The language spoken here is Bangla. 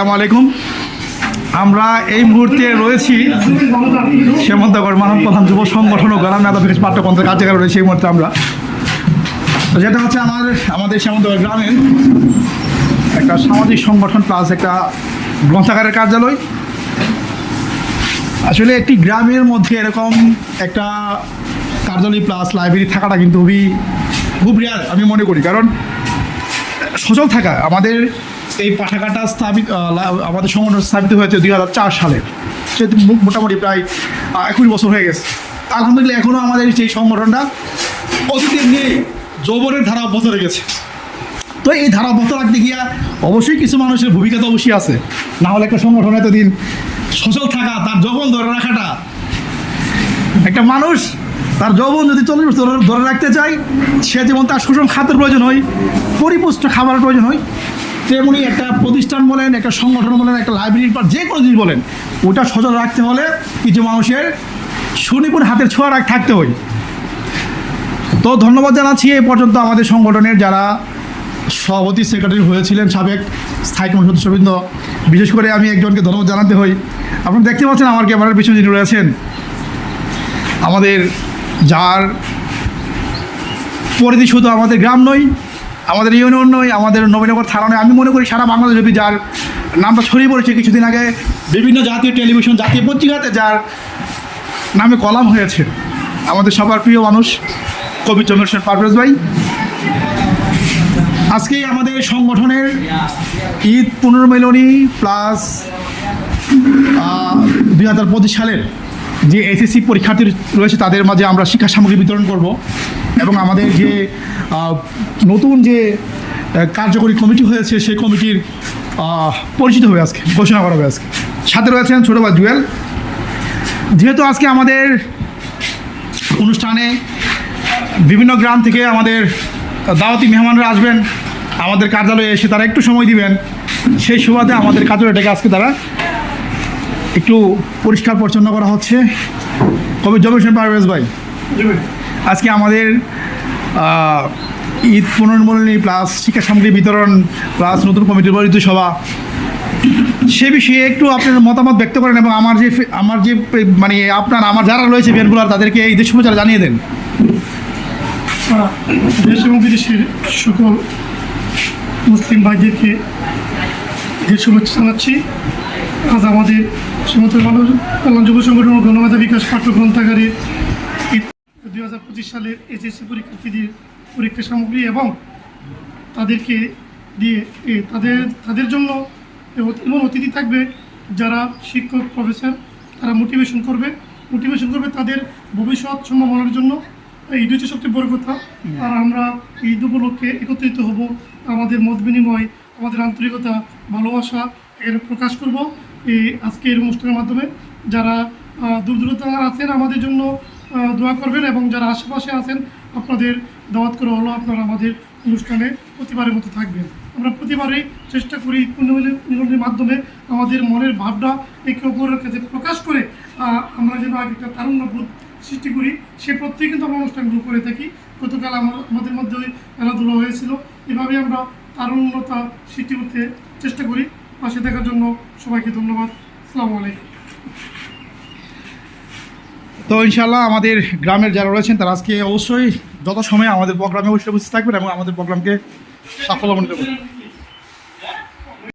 আসসালামু আলাইকুম। আমরা এই মুহূর্তে রয়েছি সীমান্তগড় মানব প্রধান যুব সংগঠন ও গ্রাম মেধা বিকাশ পাঠ্যপন্থের কার্যক্রম রয়েছে এই মুহূর্তে আমরা। তো যেটা হচ্ছে আমার, আমাদের সীমান্তগড় গ্রামের একটা সামাজিক সংগঠন প্লাস একটা গ্রন্থাগারের কার্যালয়। আসলে একটি গ্রামের মধ্যে এরকম একটা কার্যালয় প্লাস লাইব্রেরি থাকাটা কিন্তু খুবই, খুব রেয়ার আমি মনে করি। কারণ সচল থাকা, আমাদের এই পাঠাগারটা স্থাপিত আমাদের সংগঠন স্থাপিত হয়েছে দুই হাজার চার সালে। সে মোটামুটি প্রায় একুশ বছর হয়ে গেছে। আলহামদুলিল্লাহ এখনও আমাদের সেই সংগঠনটা অতীতের নেই যৌবনের ধারা অব্যাহত রেখেছে। তো এই ধারা অব্যাহত রাখতে গিয়া অবশ্যই কিছু মানুষের ভূমিকা তো অবশ্যই আছে। না হলে একটা সংগঠন এতদিন সচল থাকা, তার যৌবন ধরে রাখাটা, একটা মানুষ তার যৌবন যদি চল্লিশ বছর ধরে- ধরে রাখতে চায়, সে যেমন তার সুষম খাদ্যের প্রয়োজন হয়, পরিপুষ্ট খাবারের প্রয়োজন হয় তেমনি একটা প্রতিষ্ঠান বলেন, একটা সংগঠন বলেন, একটা লাইব্রেরি বা যে কোনো জিনিস বলেন, ওটা সচল রাখতে হলে কিছু মানুষের সুনিপুণ হাতের ছোঁয়া রাখ থাকতে হয়। তো ধন্যবাদ জানাচ্ছি এ পর্যন্ত আমাদের সংগঠনের যারা সভাপতি সেক্রেটারি হয়েছিলেন সাবেক স্থায়ী কমিটি সদস্যবৃন্দ। বিশেষ করে আমি একজনকে ধন্যবাদ জানাতে হই আপনারা দেখতে পাচ্ছেন আমার ক্যামেরার পিছনে যিনি রয়েছেন, আমাদের যার পরিধি শুধু আমাদের গ্রাম নয় আমাদের ইউনিয়ন নয়, আমাদের নবীনগর থানা আমি মনে করি সারা বাংলাদেশব্যাপী যার নামটা ছড়িয়ে পড়েছে কিছুদিন আগে, বিভিন্ন জাতীয় টেলিভিশন, জাতীয় পত্রিকাতে যার নামে কলাম হয়েছে। আমাদের সবার প্রিয় মানুষ কবি চন্দ্রশেখর পারভেজ ভাই। আজকে আমাদের সংগঠনের ঈদ পুনর্মিলনী প্লাস দুই হাজার পঁচিশ সালের যে এসএসসি পরীক্ষার্থী রয়েছে তাদের মাঝে আমরা শিক্ষা সামগ্রী বিতরণ করব এবং আমাদের যে নতুন যে কার্যকরী কমিটি হয়েছে সেই কমিটির পরিচিত হবে আজকে, ঘোষণা করা হবে আজকে। সাথে রয়েছেন ছোটো ভাই জুয়েল যেহেতু আজকে আমাদের অনুষ্ঠানে বিভিন্ন গ্রাম থেকে আমাদের দাওয়াতি মেহমানরা আসবেন, আমাদের কার্যালয়ে এসে তারা একটু সময় দিবেন, সেই সুবাদে আমাদের কার্যালয়টাকে আজকে তারা একটু পরিষ্কার পরিচ্ছন্ন করা হচ্ছে। কবি জমিশন পারভেজ ভাই আজকে আমাদের ঈদ পুনর্মূলনী প্লাস শিক্ষা সামগ্রী বিতরণ প্লাস নতুন কমিটির বরিত সভা। সে বিষয়ে একটু আপনার মতামত ব্যক্ত করেন এবং আমার যে আমার যে মানে আপনার আমার যারা রয়েছে ভ্যানগুলার তাদেরকে এই দেশ শুভেচ্ছা জানিয়ে দেন। দেশ এবং বিদেশের সকল মুসলিম ভাইদেরকে ঈদের শুভেচ্ছা জানাচ্ছি। আজ আমাদের সীমান্ত কল্যাণ যুব সংগঠন ও গণমেধা বিকাশ পাঠ্য গ্রন্থাগারে দুই হাজার পঁচিশ সালের এসএসসি পরীক্ষার্থীদের পরীক্ষা সামগ্রী এবং তাদেরকে দিয়ে তাদের তাদের জন্য এমন অতিথি থাকবে যারা শিক্ষক, প্রফেসর, তারা মোটিভেশন করবে। মোটিভেশন করবে তাদের ভবিষ্যৎ সম্ভাবনার জন্য। এইটা হচ্ছে সবচেয়ে বড় কথা। আর আমরা ঈদ উপলক্ষে একত্রিত হব। আমাদের মত বিনিময়, আমাদের আন্তরিকতা, ভালোবাসা এর প্রকাশ করব। এই আজকের অনুষ্ঠানের মাধ্যমে যারা দূর দূরতা আছেন আমাদের জন্য দোয়া করবেন এবং যারা আশেপাশে আছেন আপনাদের দাওয়াত করা হলো, আপনারা আমাদের অনুষ্ঠানে প্রতিবারের মতো থাকবেন। আমরা প্রতিবারই চেষ্টা করি পুনর্মিলনের মাধ্যমে আমাদের মনের ভাবটা একে অপরের কাছে প্রকাশ করে আমরা যেন আগে একটা তারুণ্যবোধ সৃষ্টি করি। সে প্রত্যেকে কিন্তু আমরা অনুষ্ঠানগুলো করে থাকি। গতকাল আমার- আমাদের মধ্যে ওই খেলাধুলো হয়েছিল। এভাবেই আমরা তারুণ্যতা সৃষ্টি করতে চেষ্টা করি। পাশে দেখার জন্য সবাইকে ধন্যবাদ। আসসালামু আলাইকুম। তো ইনশাল্লাহ আমাদের গ্রামের যারা রয়েছেন, তারা আজকে অবশ্যই যত সময় আমাদের প্রোগ্রামে অবশ্যই উপস্থিত থাকবেন এবং আমাদের প্রোগ্রামকে সাফল্য মনে করবেন।